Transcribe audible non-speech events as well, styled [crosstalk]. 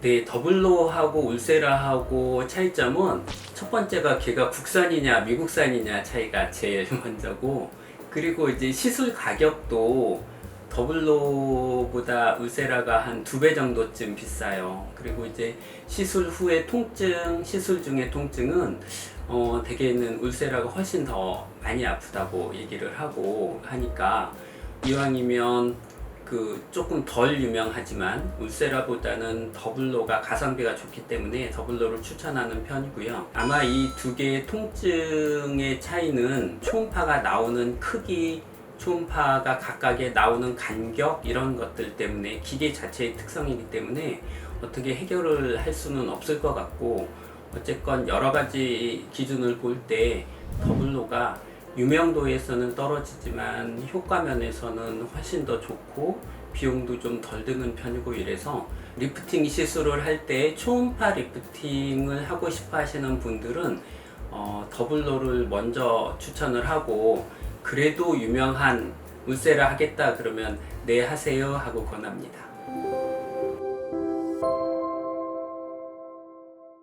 네, 더블로하고 울세라하고 차이점은 첫 번째가 걔가 국산이냐 미국산이냐 차이가 제일 [laughs] 먼저고 그리고 이제 시술 가격도 더블로보다 울세라가 한 두 배 정도쯤 비싸요. 그리고 이제 시술 후에 통증, 시술 중에 통증은 어, 대개는 울세라가 훨씬 더 많이 아프다고 얘기를 하고 하니까 이왕이면 그 조금 덜 유명하지만 울세라보다는 더블로가 가성비가 좋기 때문에 더블로를 추천하는 편이고요. 아마 이 두 개의 통증의 차이는 초음파가 나오는 크기, 초음파가 각각에 나오는 간격 이런 것들 때문에 기계 자체의 특성이기 때문에 어떻게 해결을 할 수는 없을 것 같고 어쨌건 여러 가지 기준을 볼 때 더블로가 유명도에서는 떨어지지만 효과 면에서는 훨씬 더 좋고 비용도 좀 덜 드는 편이고 이래서 리프팅 시술을 할 때 초음파 리프팅을 하고 싶어 하시는 분들은 어, 더블로를 먼저 추천을 하고 그래도 유명한 울세라 하겠다 그러면 네 하세요 하고 권합니다.